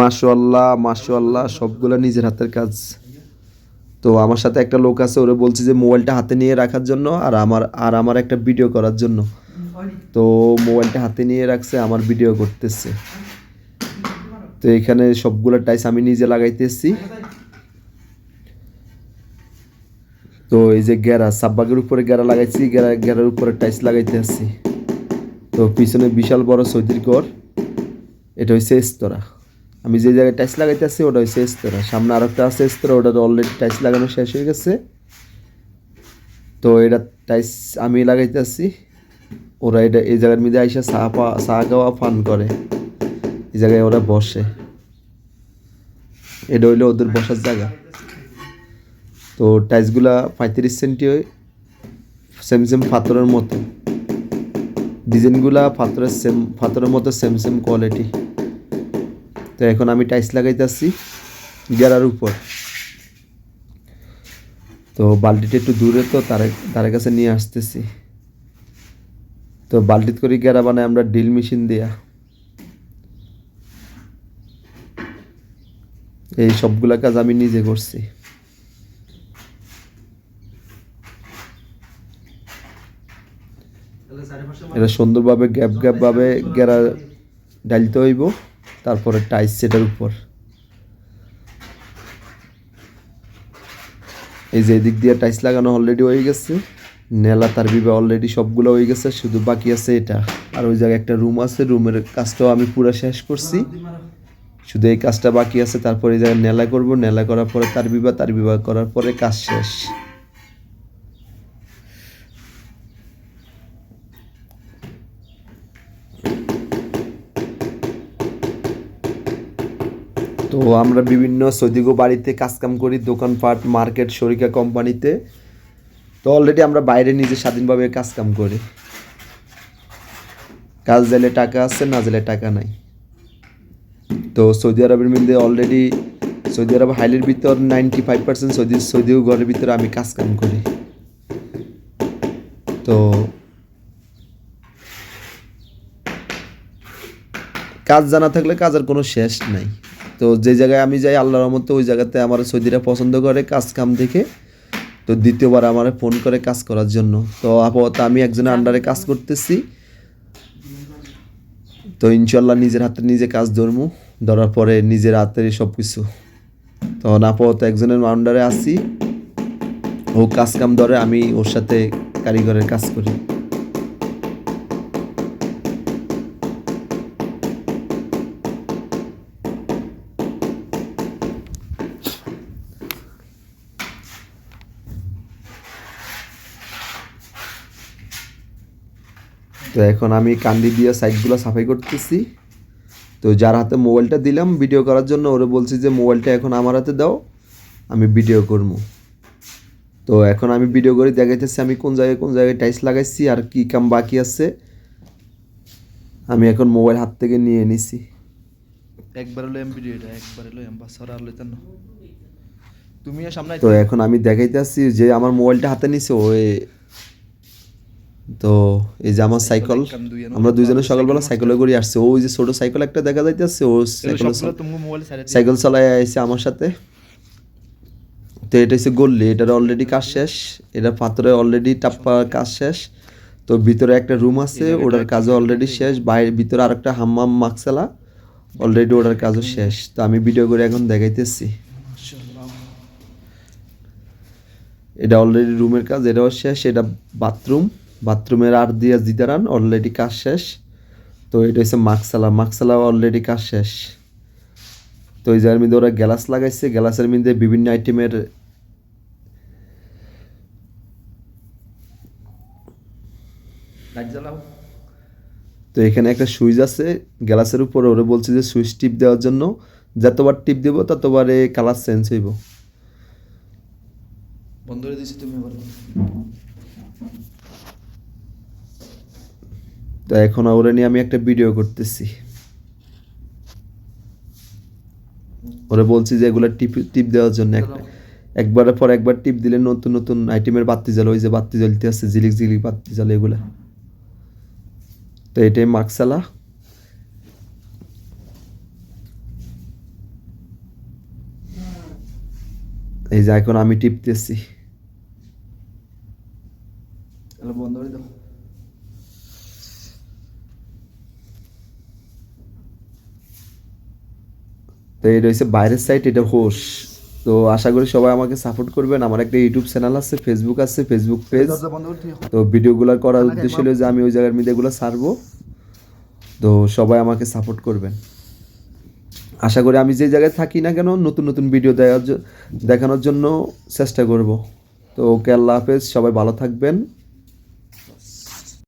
মাশাল্লাহ মাশাল্লাহ সবগুলো নিজের হাতের কাজ। তো আমার সাথে একটা লোক আছে, ওরা বলছে যে মোবাইলটা হাতে নিয়ে রাখার জন্য আর আমার আর আমার একটা ভিডিও করার জন্য। তো মোবাইলটা হাতে নিয়ে রাখছে, আমার ভিডিও করতেছে। তো এখানে সবগুলো টাইস আমি নিজে লাগাইতেছি। তো এই যে গেরা, সাব্বাগের উপরে গেরা লাগাইছি, গেরা, গেরার উপরে টাইস লাগাইতে আসছি তো পিছনে বিশাল বড় সৌদির ঘর, এটা হচ্ছে স্তরা আমি যে জায়গায় টাইস লাগাইতে আসছি ওটা হচ্ছে স্তরা। সামনে আর একটা আছে স্তরা ওটা তো অলরেডি টাইস লাগানো শেষ হয়ে গেছে। তো এটা টাইস আমি লাগাইতে আসছি ওরা এটা, এই জায়গার মধ্যে আইসা চা পা, চা খাওয়া, ফান করে। এই জায়গায় ওরা বসে। এটা হইল ওদের বসার জায়গা। তো টাইলসগুলা পঁয়ত্রিশ সেন্টি সেম সেম পাথরের মতো। ডিজাইনগুলা পাথরের সেম পাথরের মতো সেম সেম কোয়ালিটি তো এখন আমি টাইলস লাগাইতেছি গেরার উপর। তো বালতিটা একটু দূরে তো তার তার কাছে নিয়ে আসতেছি। তো বালতিত করে গেরা বানাই আমরা ড্রিল মেশিন দিয়া। এই সবগুলা কাজ আমি নিজে করছি। এটা সুন্দরভাবে গ্যাপ গ্যাপ ভাবে গেরা ডালতে হইব। তারপরে টাইস সেটার উপর। এই যে এদিক দিয়ে টাইস লাগানো অলরেডি হয়ে গেছে। নেলা তার বিবে অলরেডি সবগুলো হয়ে গেছে, শুধু বাকি আছে এটা। আর ওই জায়গায় একটা রুম আছে রুমের কাজটাও আমি পুরো শেষ করছি। শুধু এই কাজটা বাকি আছে, তারপরে এই জায়গায় নেলা করব। নেলা করার পরে তার বিবাহ তার বিবাহ করার পরে কাজ শেষ। তো আমরা বিভিন্ন সৌদিগো বাড়িতে কাজকাম করি, দোকানপাট, মার্কেট, শরিকা কোম্পানিতে। তো অলরেডি আমরা বাইরে নিজে স্বাধীনভাবে কাজকাম করি। কাজ দিলে টাকা আছে, না জেলে টাকা নাই। তো সৌদি আরবের মধ্যে অলরেডি সৌদি আরব হাইলের ভিতর ninety five percent Saudi Saudi ঘরের ভিতরে আমি কাজ কাম করি। তো কাজ জানা থাকলে কাজের কোনো শেষ নাই। তো যে জায়গায় আমি যাই, আল্লাহর রহমতে ওই জায়গাতে আমার সৌদিরা পছন্দ করে কাজ কাম দেখে। তো দ্বিতীয়বার আমার ফোন করে কাজ করার জন্য। তো আপাতত আমি একজনের আন্ডারে কাজ করতেছি। তো ইনশাল্লাহ নিজের হাতে নিজে কাজ ধরমু ধরার পরে নিজের হাতের সব কিছু তখন আপাতত একজনের আন্ডারে আসি ও কাজ কাম ধরে আমি ওর সাথে কারিগরের কাজ করি। তো এখন আমি কান্দি দিয়ে সাইডগুলো সাফাই করতেছি। তো যার হাতে মোবাইলটা দিলাম ভিডিও করার জন্য ওরা বলছি যে মোবাইলটা এখন আমার হাতে দাও আমি ভিডিও করব। তো এখন আমি ভিডিও করে দেখাইতেছি আমি কোন জায়গায় কোন জায়গায় টাইস লাগাইছি আর কি কাম বাকি আছে। আমি এখন মোবাইল হাত থেকে নিয়ে নিছি। একবার হলো এম ভিডিওটা একবার হলো এম বাসার আর লইতেন না। তুমি সামনে তো এখন আমি দেখাইতেছি যে আমার মোবাইলটা হাতে নিছে ওই তো এই যে আমার সাইকেল আমরা দুইজনে সকালবেলা সাইকেলে করে আসছে। ওই যে ছোট সাইকেল একটা দেখা যাইতেছে ও সাইকেল সাইকেল চালায় আমার সাথে। তো এটা হচ্ছে গল্লি এটার অলরেডি কাজ শেষ এটা পাথরে অলরেডি টাপ্পা কাজ শেষ। তো ভিতরে একটা রুম আছে ওটার কাজও অলরেডি শেষ বাইরে ভিতরে আরেকটা হাম্মাম মাকসালা অলরেডি ওটার কাজও শেষ। তো আমি ভিডিও করে এখন দেখাইতেছি। এটা অলরেডি রুমের কাজ এটাও শেষ এটা বাথরুম বাথরুমের আর দিয়া জিদারান অলরেডি কাজ শেষ। তো এটা হচ্ছে মাকসালা মাকসালা অলরেডি কাজ শেষ। তো এই জায়গার মধ্যে ওরা গ্যালাস লাগাইছে গ্যালাসের মধ্যে বিভিন্ন আইটেমের তো এখানে একটা সুইচ আছে গ্যালাসের উপর ওরা বলছে যে সুইচ টিপ দেওয়ার জন্য যতবার টিপ দেবো ততবার এই কালার চেঞ্জ হইব। বন্ধ করে দিছি তুমি তো এখন ওরে নিয়ে আমি একটা ভিডিও করতেছি। ওরা বলছি যে এগুলো টিপ টিপ দেওয়ার জন্য একটা একবারের পর একবার টিপ দিলে নতুন নতুন আইটেমের বাতি জ্বালো ওই যে বাতি জ্বলতে আছে জিলিক জিলিক বাতি জ্বালো এগুলা। তো এটাই মাকসালা। এই যে এখন আমি টিপতেছি। বন্ধ করে দাও। তো এটা হচ্ছে বাইরের সাইড এটা হোস তো আশা করি সবাই আমাকে সাপোর্ট করবেন। আমার একটা ইউটিউব চ্যানেল আছে ফেসবুক আছে ফেসবুক পেজ তো ভিডিওগুলো করার উদ্দেশ্য হলো যে আমি ওই জায়গার মধ্যে এগুলো ছাড়বো। তো সবাই আমাকে সাপোর্ট করবেন। আশা করি আমি যে জায়গায় থাকি না কেন নতুন নতুন ভিডিও দেখানোর জন্য চেষ্টা করব। তো ওকে আল্লাহ হাফেজ সবাই ভালো থাকবেন।